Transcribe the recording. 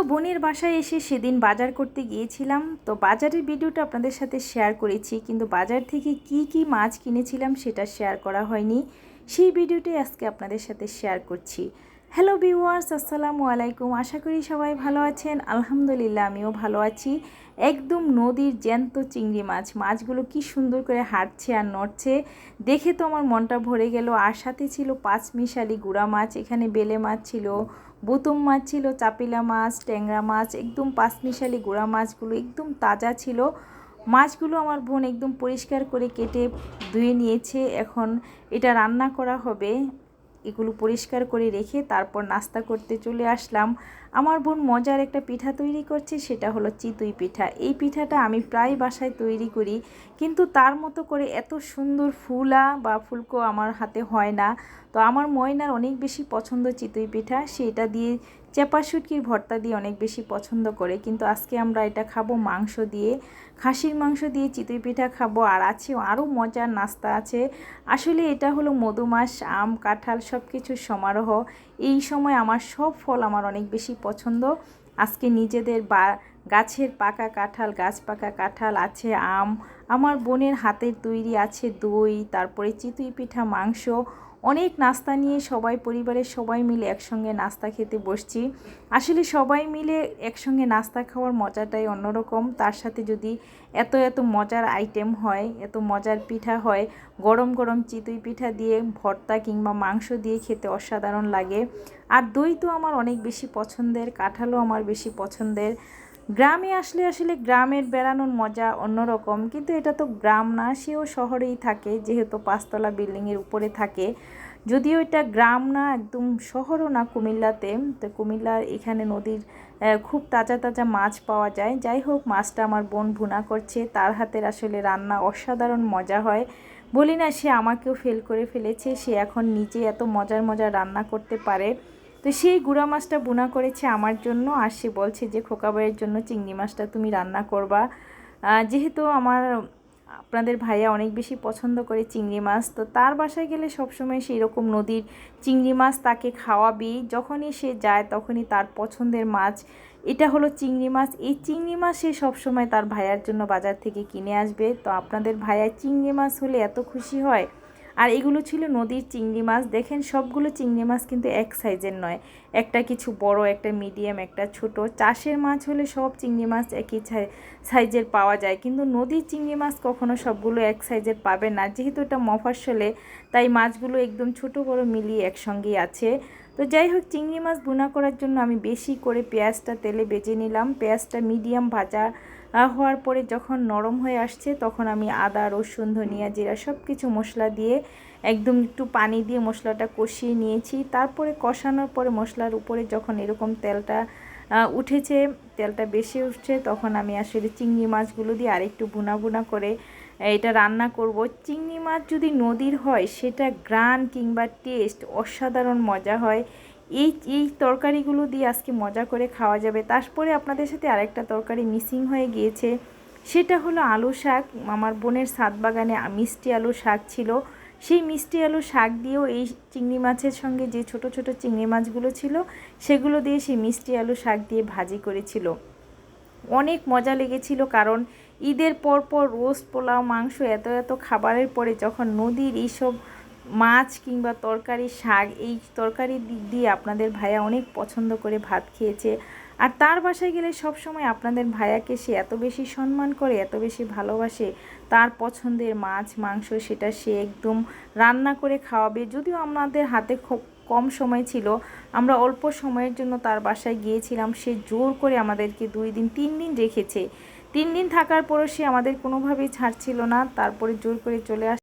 তো বোনের বাসায় এসে সেদিন বাজার করতে গিয়েছিলাম। তো বাজারের ভিডিওটা আপনাদের সাথে শেয়ার করেছি, কিন্তু বাজার থেকে কি কি মাছ কিনেছিলাম সেটা শেয়ার করা হয়নি। সেই ভিডিওটাই আজকে আপনাদের সাথে শেয়ার করছি। হ্যালো ভিউয়ার্স, আসসালামু আলাইকুম। আশা করি সবাই ভালো আছেন। আলহামদুলিল্লাহ, আমিও ভালো আছি। একদম নদীর জ্যান্ত চিংড়ি মাছ। মাছগুলো কি সুন্দর করে হাঁটছে আর নড়ছে। দেখে তো আমার মনটা ভরে গেল। আর সাথে ছিল পাঁচ মিশালি গুঁড়া মাছ। এখানে বেলে মাছ ছিল, বোতম মাছ ছিল, চাপিলা মাছ, ট্যাংরা মাছ, একদম পাঁচমিশালি গুঁড়া মাছগুলো একদম তাজা ছিল। মাছগুলো আমার বোন একদম পরিষ্কার করে কেটে ধুয়ে নিয়েছে। এখন এটা রান্না করা হবে। এগুলো পরিষ্কার করে রেখে তারপর নাস্তা করতে চলে আসলাম। আমার বোন মজার একটা পিঠা তৈরি করছে, সেটা হলো চিতুই পিঠা। এই পিঠাটা আমি প্রায় বাসায় তৈরি করি, কিন্তু তার মতো করে এত সুন্দর ফুলা বা ফুলকো আমার হাতে হয় না। তো আমার ময়নার অনেক বেশি পছন্দ চিতুই পিঠা, সেটা দিয়ে চেপা শুটকির ভর্তা দিয়ে অনেক বেশি পছন্দ করে। কিন্তু আজকে আমরা এটা খাব মাংস দিয়ে, খাসির মাংস দিয়ে চিতই পিঠা খাব। আর আছে আরও মজার নাস্তা আছে। আসলে এটা হলো মধুমাস, আম, কাঁঠাল সব কিছুর সমারোহ। এই সময় আমার সব ফল আমার অনেক বেশি পছন্দ। আজকে নিজেদের বা, গাছের পাকা কাঁঠাল, গাছ পাকা কাঁঠাল আছে, আম, আমার বোনের হাতের তৈরি আছে দই, তারপরে চিতুই পিঠা, মাংস অনেক নাস্তা নিয়ে সবাই, পরিবারের সবাই মিলে একসঙ্গে নাস্তা খেতে বসছি। আসলে সবাই মিলে একসঙ্গে নাস্তা খাওয়ার মজাটাই অন্যরকম। তার সাথে যদি এত এত মজার আইটেম হয়, এত মজার পিঠা হয়, গরম গরম চিতুই পিঠা দিয়ে ভর্তা কিংবা মাংস দিয়ে খেতে অসাধারণ লাগে। আর দই তো আমার অনেক বেশি পছন্দের, কাঁঠালও আমার বেশি পছন্দের। গ্রামে আসলে আসলে গ্রামের বেড়ানোর মজা অন্যরকম, কিন্তু এটা তো গ্রাম না, সেও শহরেই থাকে, যেহেতু পাঁচতলা বিল্ডিংয়ের উপরে থাকে। যদিও এটা গ্রাম না, একদম শহরও না কুমিল্লাতে। তো কুমিল্লার এখানে নদীর খুব তাজা তাজা মাছ পাওয়া যায়। যাই হোক, মাছটা আমার বোন ভুনা করছে। তার হাতের আসলে রান্না অসাধারণ মজা হয়। বলি না, সে আমাকেও ফেল করে ফেলেছে। সে এখন নিজে এত মজার মজার রান্না করতে পারে। তো সেই গুঁড়া মাছটা বোনা করেছে আমার জন্য। আর সে বলছে যে খোকাবাইয়ের জন্য চিংড়ি মাছটা তুমি রান্না করবা। যেহেতু আমার আপনাদের ভাইয়া অনেক বেশি পছন্দ করে চিংড়ি মাছ, তো তার বাসায় গেলে সবসময় সেই রকম নদীর চিংড়ি মাছ তাকে খাওয়াবি। যখনই সে যায় তখনই তার পছন্দের মাছ। এটা হলো চিংড়ি মাছ। এই চিংড়ি মাছ সে সবসময় তার ভাইয়ার জন্য বাজার থেকে কিনে আসবে। তো আপনাদের ভাইয়া চিংড়ি মাছ হলে এত খুশি হয়? আর এগুলো ছিল নদীর চিংড়ি মাছ। দেখেন সবগুলো চিংড়ি মাছ কিন্তু এক সাইজের নয়। একটা কিছু বড়, একটা মিডিয়াম, একটা ছোট। চাষের মাছ হলে সব চিংড়ি মাছ একই সাইজের পাওয়া যায়। কিন্তু নদীর চিংড়ি মাছ কখনো সবগুলো এক সাইজের পাবে না। যেহেতু এটা মফাসলে তাই মাছগুলো একদম ছোট বড় মিলিয়ে একসঙ্গেই আছে। তো যাই হোক, চিংড়ি মাছ বোনা করার জন্য আমি বেশি করে পেঁয়াজটা তেলে বেজে নিলাম। পেঁয়াজটা মিডিয়াম ভাজা হওয়ার পরে যখন নরম হয়ে আসছে, তখন আমি আদা, রসুন, ধনিয়া জিরা সব কিছু মশলা দিয়ে একদম একটু পানি দিয়ে মশলাটা কষিয়ে নিয়েছি। তারপরে কষানোর পরে মশলার উপরে যখন এরকম তেলটা উঠেছে, তেলটা বেশি উঠছে, তখন আমি আসলে চিংড়ি মাছগুলো দিয়ে আরেকটু বুনা বুনা করে এটা রান্না করব। চিংড়ি মাছ যদি নদীর হয়, সেটা গ্রান কিংবা টেস্ট অসাধারণ মজা হয়। এই এই তরকারিগুলো দিয়ে আজকে মজা করে খাওয়া যাবে। তারপরে আপনাদের সাথে আরেকটা তরকারি মিসিং হয়ে গিয়েছে। সেটা হলো আলু শাক। আমার বোনের সাত বাগানে মিষ্টি আলু শাক ছিল। সেই মিষ্টি আলু শাক দিয়েও এই চিংড়ি মাছের সঙ্গে যে ছোট ছোট চিংড়ি মাছগুলো ছিল, সেগুলো দিয়ে সেই মিষ্টি আলু শাক দিয়ে ভাজি করেছিল। অনেক মজা লেগেছিল কারণ ঈদের পর পর রোস্ট, পোলাও, মাংস, এত এত খাবারের পরে যখন নদীর এইসব মাছ কিংবা তরকারি, শাক, এই তরকারি দিক দিয়ে আপনাদের ভাইয়া অনেক পছন্দ করে ভাত খেয়েছে। আর তার বাসায় গেলে সব সময় আপনাদের ভাইয়াকে সে এত বেশি সম্মান করে, এত বেশি ভালোবাসে, তার পছন্দের মাছ, মাংস সেটা সে একদম রান্না করে খাওয়াবে। যদিও আমাদের হাতে খুব কম সময় ছিল, আমরা অল্প সময়ের জন্য তার বাসায় গিয়েছিলাম। সে জোর করে আমাদেরকে দুই দিন, তিন দিন রেখেছে। তিন দিন থাকার পরও সে আমাদের কোনোভাবেই ছাড়ছিল না তারপরে জোর করে চলে আস